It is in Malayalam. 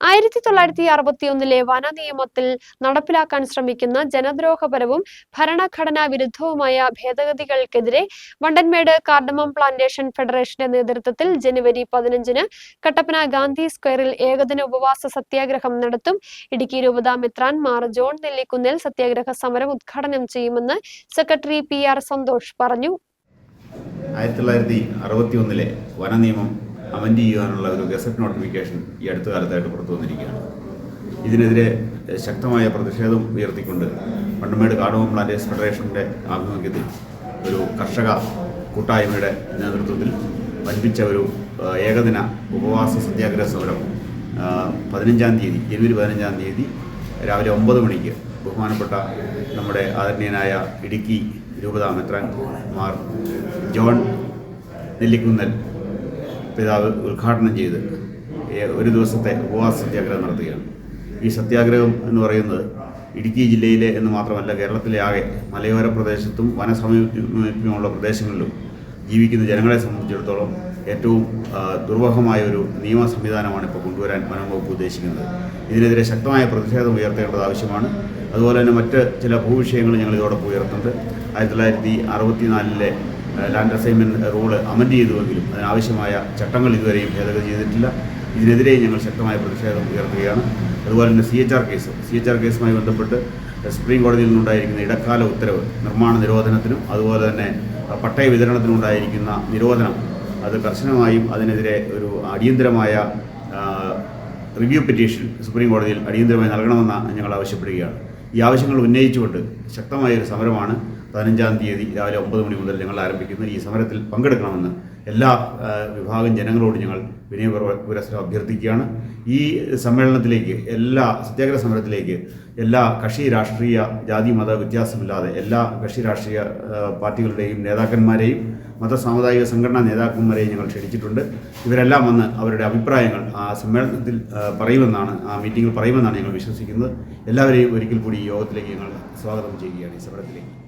ആയിരത്തി തൊള്ളായിരത്തി അറുപത്തിയൊന്നിലെ വന നിയമത്തിൽ നടപ്പിലാക്കാൻ ശ്രമിക്കുന്ന ജനദ്രോഹപരവും ഭരണഘടനാ വിരുദ്ധവുമായ ഭേദഗതികൾക്കെതിരെ വണ്ടൻമേട് കാർഡമം പ്ലാന്റേഷൻ ഫെഡറേഷന്റെ നേതൃത്വത്തിൽ ജനുവരി പതിനഞ്ചിന് കട്ടപ്പന ഗാന്ധി സ്ക്വയറിൽ ഏകദിന ഉപവാസ സത്യാഗ്രഹം നടത്തും. ഇടുക്കി രൂപതാ മിത്രാൻ മാർ ജോൺ നെല്ലിക്കുന്നിൽ സത്യാഗ്രഹ സമരം ഉദ്ഘാടനം ചെയ്യുമെന്ന് സെക്രട്ടറി പി ആർ സന്തോഷ് പറഞ്ഞു. ആയിരത്തി തൊള്ളായിരത്തി അറുപത്തി ഒന്നിലെ വനനിയമം അമെൻഡ് ചെയ്യുവാനുള്ള ഒരു ഗസറ്റ് നോട്ടിഫിക്കേഷൻ ഈ അടുത്ത കാലത്തായിട്ട് പുറത്തു വന്നിരിക്കുകയാണ്. ഇതിനെതിരെ ശക്തമായ പ്രതിഷേധം ഉയർത്തിക്കൊണ്ട് പണ്ടമേട് കാടവം പ്ലാന്റേഴ്സ് ഫെഡറേഷന്റെ ആഭിമുഖ്യത്തിൽ ഒരു കർഷക കൂട്ടായ്മയുടെ നേതൃത്വത്തിൽ വൻപിച്ച ഒരു ഏകദിന ഉപവാസ സത്യാഗ്രഹ സമരം പതിനഞ്ചാം തീയതി ജനുവരി പതിനഞ്ചാം തീയതി രാവിലെ ഒമ്പത് മണിക്ക് ബഹുമാനപ്പെട്ട നമ്മുടെ ആദരണീയനായ ഇടുക്കി രൂപതാ മെത്രാൻ മാർ ജോൺ നെല്ലിക്കുന്നൽ പിതാവ് ഉദ്ഘാടനം ചെയ്ത് ഒരു ദിവസത്തെ ഉപവാസ സത്യാഗ്രഹം നടത്തുകയാണ്. ഈ സത്യാഗ്രഹം എന്ന് പറയുന്നത് ഇടുക്കി ജില്ലയിലെ എന്ന് മാത്രമല്ല കേരളത്തിലെ ആകെ മലയോര പ്രദേശത്തും വനസമീപമുള്ള പ്രദേശങ്ങളിലും ജീവിക്കുന്ന ജനങ്ങളെ സംബന്ധിച്ചിടത്തോളം ഏറ്റവും ദുർവഹമായ ഒരു നിയമ സംവിധാനമാണ് ഇപ്പോൾ കൊണ്ടുവരാൻ വനം വകുപ്പ് ഉദ്ദേശിക്കുന്നത്. ഇതിനെതിരെ ശക്തമായ പ്രതിഷേധം ഉയർത്തേണ്ടത് ആവശ്യമാണ്. അതുപോലെ തന്നെ മറ്റ് ചില ഭൂവിഷയങ്ങൾ ഞങ്ങൾ ഇതോടൊപ്പം ഉയർത്തുന്നുണ്ട്. ആയിരത്തി തൊള്ളായിരത്തി അറുപത്തിനാലിലെ ലാൻഡ് അസൈൻമെന്റ് റൂൾ അമെൻഡ് ചെയ്തുവെങ്കിലും അതിനാവശ്യമായ ചട്ടങ്ങൾ ഇതുവരെയും ഭേദഗതി ചെയ്തിട്ടില്ല. ഇതിനെതിരെ ഞങ്ങൾ ശക്തമായ പ്രതിഷേധം ഉയർത്തുകയാണ്. അതുപോലെ തന്നെ C H R case C H R കേസുമായി ബന്ധപ്പെട്ട് സുപ്രീം കോടതിയിൽ നിന്നുണ്ടായിരിക്കുന്ന ഇടക്കാല ഉത്തരവ് നിർമ്മാണ നിരോധനത്തിനും അതുപോലെ തന്നെ പട്ടയ വിതരണത്തിനുണ്ടായിരിക്കുന്ന നിരോധനം അത് കർശനമായും അതിനെതിരെ ഒരു അടിയന്തരമായ റിവ്യൂ പെറ്റീഷൻ സുപ്രീം കോടതിയിൽ അടിയന്തരമായി നൽകണമെന്ന് ഞങ്ങൾ ആവശ്യപ്പെടുകയാണ്. ഈ ആവശ്യങ്ങൾ ഉന്നയിച്ചുകൊണ്ട് ശക്തമായ ഒരു സമരമാണ് പതിനഞ്ചാം തീയതി രാവിലെ ഒമ്പത് മണി മുതൽ ഞങ്ങൾ ആരംഭിക്കുന്ന ഈ സമരത്തിൽ പങ്കെടുക്കണമെന്ന് എല്ലാ വിഭാഗം ജനങ്ങളോട് ഞങ്ങൾ വിനയപുരസ്സരം അഭ്യർത്ഥിക്കുകയാണ്. ഈ സമ്മേളനത്തിലേക്ക് എല്ലാ സത്യാഗ്രഹ സമരത്തിലേക്ക് എല്ലാ കക്ഷി രാഷ്ട്രീയ ജാതി മത വ്യത്യാസമില്ലാതെ എല്ലാ കക്ഷി രാഷ്ട്രീയ പാർട്ടികളുടെയും നേതാക്കന്മാരെയും മത സാമുദായിക സംഘടനാ നേതാക്കന്മാരെയും ഞങ്ങൾ ക്ഷണിച്ചിട്ടുണ്ട്. ഇവരെല്ലാം വന്ന് അവരുടെ അഭിപ്രായങ്ങൾ ആ സമ്മേളനത്തിൽ പറയുമെന്നാണ് ആ മീറ്റിംഗിൽ പറയുമെന്നാണ് ഞങ്ങൾ വിശ്വസിക്കുന്നത്. എല്ലാവരെയും ഒരിക്കൽ കൂടി യോഗത്തിലേക്ക് ഞങ്ങൾ സ്വാഗതം ചെയ്യുകയാണ് ഈ സമരത്തിലേക്ക്.